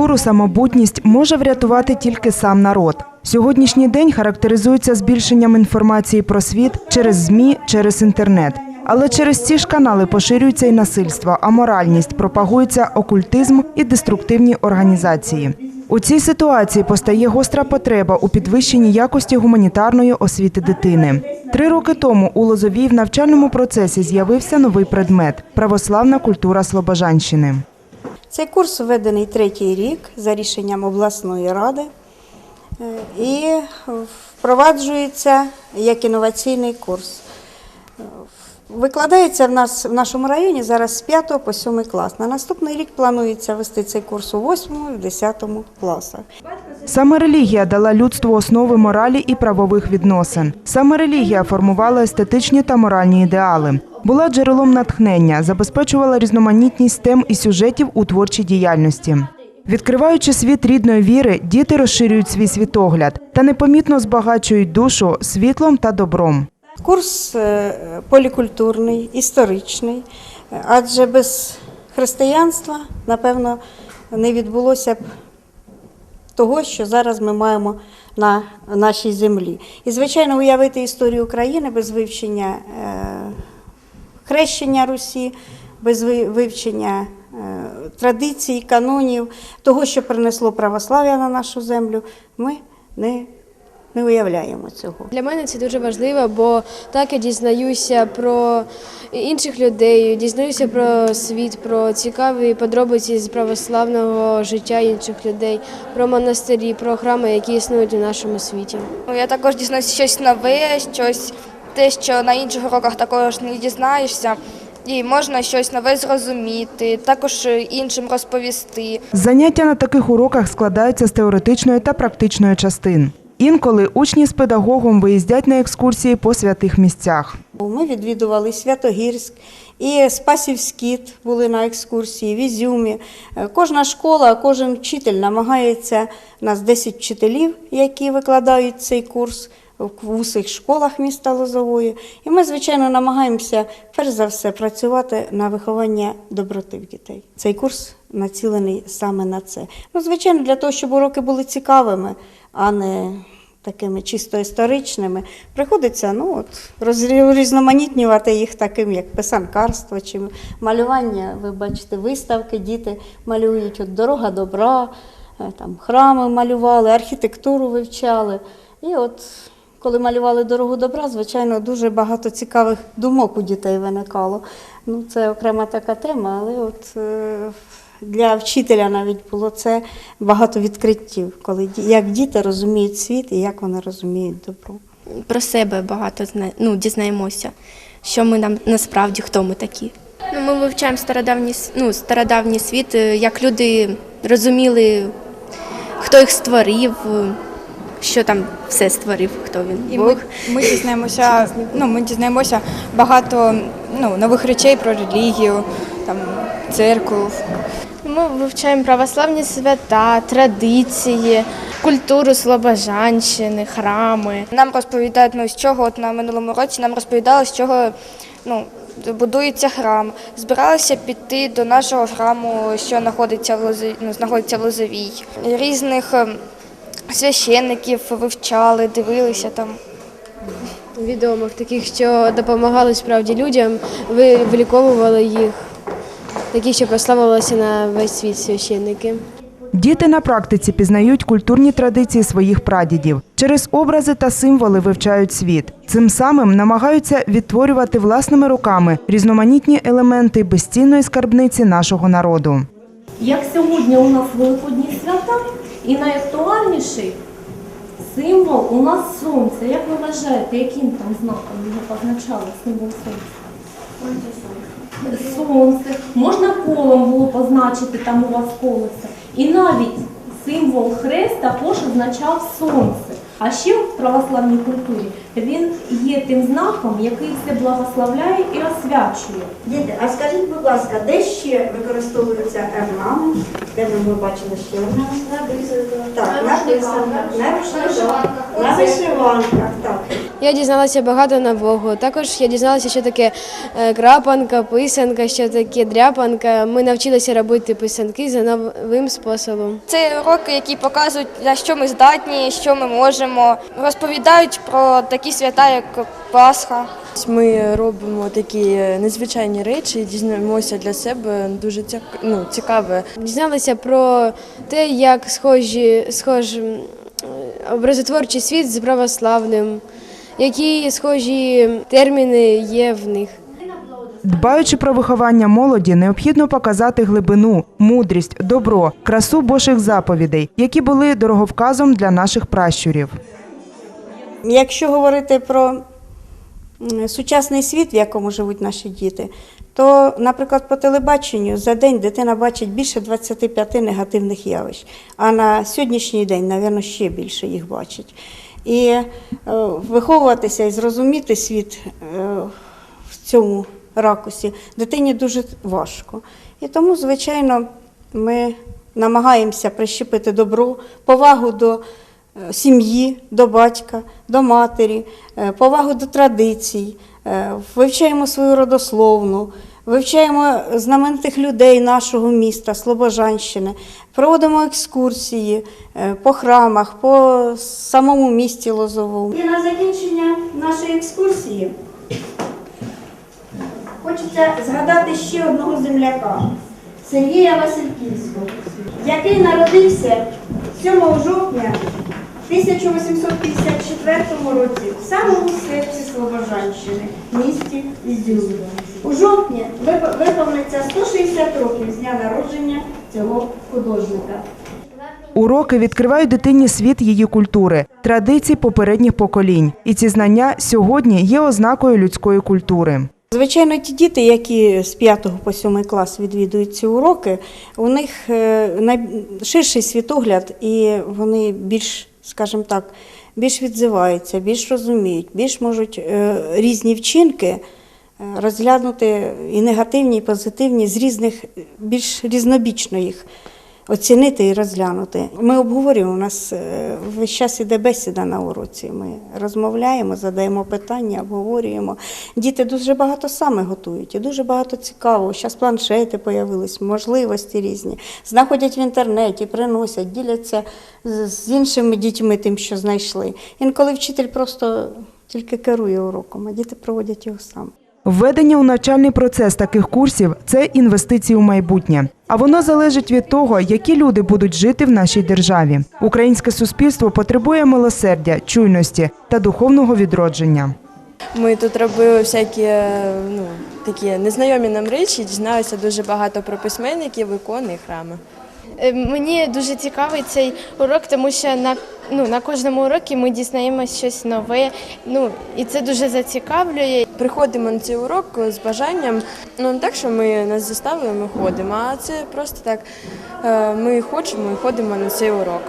Культуру, самобутність може врятувати тільки сам народ. Сьогоднішній день характеризується збільшенням інформації про світ через ЗМІ, через інтернет. Але через ці ж канали поширюється і насильство, аморальність, пропагується окультизм і деструктивні організації. У цій ситуації постає гостра потреба у підвищенні якості гуманітарної освіти дитини. Три роки тому у Лозовій в навчальному процесі з'явився новий предмет православна культура Слобожанщини. Цей курс введений третій рік за рішенням обласної ради е, і впроваджується як інноваційний курс. Викладається в нас в нашому районі зараз з 5 по 7 клас. На наступний рік планується вести цей курс у 8 і 10 класах. Саме релігія дала людству основи моралі і правових відносин. Саме релігія формувала естетичні та моральні ідеали. Була джерелом натхнення, забезпечувала різноманітність тем і сюжетів у творчій діяльності. Відкриваючи світ рідної віри, діти розширюють свій світогляд та непомітно збагачують душу світлом та добром. Курс е, полікультурний, історичний, адже без християнства, напевно, не відбулося б того, що зараз ми маємо на нашій землі. І, звичайно, уявити історію України без вивчення е, хрещення Русі, без ви- вивчення е, традицій, канонів, того, що принесло православ'я на нашу землю, ми не, не уявляємо цього. Для мене це дуже важливо, бо так я дізнаюся про інших людей, дізнаюся про світ, про цікаві подробиці з православного життя інших людей, про монастирі, про храми, які існують у нашому світі. Ну, Я також дізнаюся щось нове, щось те, що на інших уроках також не дізнаєшся. І можна щось нове зрозуміти, також іншим розповісти. Заняття на таких уроках складаються з теоретичної та практичної частин. Інколи учні з педагогом виїздять на екскурсії по святих місцях. Ми відвідували Святогірськ і Спасівськіт були на екскурсії, в Ізюмі. Кожна школа, кожен вчитель намагається, у нас 10 вчителів, які викладають цей курс в усіх школах міста Лозової. І ми, звичайно, намагаємося перш за все працювати на виховання доброти в дітей. Цей курс націлений саме на це. Ну, звичайно, для того, щоб уроки були цікавими, а не такими чисто історичними, приходиться ну, от, розрі- різноманітнювати їх таким, як писанкарство чи малювання. Ви бачите, виставки, діти малюють от, дорога добра, е, там, храми малювали, архітектуру вивчали. І от коли малювали дорогу добра, звичайно, дуже багато цікавих думок у дітей виникало. Ну, це окрема така тема, але от е, для вчителя навіть було це багато відкриттів, коли як діти розуміють світ і як вони розуміють добро. про себе багато зна... ну, дізнаємося, що ми нам насправді, хто ми такі. Ну, ми вивчаємо стародавній, с- ну, стародавній світ, е, як люди розуміли, хто їх створив, що там все створив, хто він. І Бог. ми, ми дізнаємося, ну, ми дізнаємося багато ну, нових речей про релігію, там, церкву. Ми вивчаємо православні свята, традиції, культуру Слобожанщини, храми. Нам розповідають, ну, з чого от на минулому році нам розповідали, з чого ну, будується храм. Збиралися піти до нашого храму, що знаходиться в Лозовій, ну, знаходиться в Лозовій. Різних ем, священників вивчали, дивилися там. Відомих таких, що допомагали справді людям, ви виліковували їх, такі, що прославилися на весь світ священники. Діти на практиці пізнають культурні традиції своїх прадідів. Через образи та символи вивчають світ. Цим самим намагаються відтворювати власними руками різноманітні елементи безцінної скарбниці нашого народу. Як сьогодні у нас великодні свята, і найактуальніший символ у нас сонце. Як ви вважаєте, яким там знаком його позначали символ сонця? Сонце. Можна колом було позначити там у вас колесо. І навіть символ хрест також означав сонце. А ще в православній культурі він є тим знаком, який все благословляє і освячує. Діти, а скажіть, будь ласка, де ще використовуються орнаменти? Де ми, бачили ще орнаменти? Так, на писанках, на вишиванках. Так. Я дізналася багато нового. Також я дізналася, що таке е, крапанка, писанка, що таке дряпанка. Ми навчилися робити писанки за новим способом. Це уроки, які показують, на що ми здатні, що ми можемо. Розповідають про такі свята, як Пасха. Ми робимо такі незвичайні речі, дізнаємося для себе дуже ну, цікаве. Дізналася про те, як схожі, схож образотворчий світ з православним, які схожі терміни є в них. Дбаючи про виховання молоді, необхідно показати глибину, мудрість, добро, красу Божих заповідей, які були дороговказом для наших пращурів. Якщо говорити про сучасний світ, в якому живуть наші діти, то, наприклад, по телебаченню за день дитина бачить більше 25 негативних явищ, а на сьогоднішній день, мабуть, ще більше їх бачить. І е, виховуватися і зрозуміти світ е, в цьому ракусі дитині дуже важко. І тому, звичайно, ми намагаємося прищепити добро, повагу до е, сім'ї, до батька, до матері, е, повагу до традицій, е, вивчаємо свою родословну, вивчаємо знаменитих людей нашого міста, Слобожанщини, проводимо екскурсії по храмах, по самому місті Лозовому. І на закінчення нашої екскурсії хочеться згадати ще одного земляка Сергія Васильківського, який народився 7 жовтня 1854 році в самому серці Слобожанщини, місті Ізюм. У жовтні виповниться 160 років з дня народження цього художника. Уроки відкривають дитині світ її культури, традицій попередніх поколінь. І ці знання сьогодні є ознакою людської культури. Звичайно, ті діти, які з 5 по 7 клас відвідують ці уроки, у них е, най- ширший світогляд, і вони більш, скажімо так, більш відзиваються, більш розуміють, більш можуть е, різні вчинки е, розглянути і негативні, і позитивні з різних, більш різнобічно їх оцінити і розглянути. Ми обговорюємо, у нас е, весь час іде бесіда на уроці. Ми розмовляємо, задаємо питання, обговорюємо. Діти дуже багато саме готують і дуже багато цікавого. Зараз планшети появились, можливості різні. Знаходять в інтернеті, приносять, діляться з з іншими дітьми тим, що знайшли. Інколи вчитель просто тільки керує уроком, а діти проводять його сам. Введення у навчальний процес таких курсів це інвестиції у майбутнє. А воно залежить від того, які люди будуть жити в нашій державі. Українське суспільство потребує милосердя, чуйності та духовного відродження. Ми тут робили всякі е, ну, такі незнайомі нам речі, дізналися дуже багато про письменників, ікони і храми. Е, Мені дуже цікавий цей урок, тому що на, ну, на кожному уроці ми дізнаємося щось нове. Ну, і це дуже зацікавлює. Приходимо на цей урок з бажанням, ну не так, що ми нас заставили, ми ходимо, а це просто так, е, ми хочемо і ходимо на цей урок.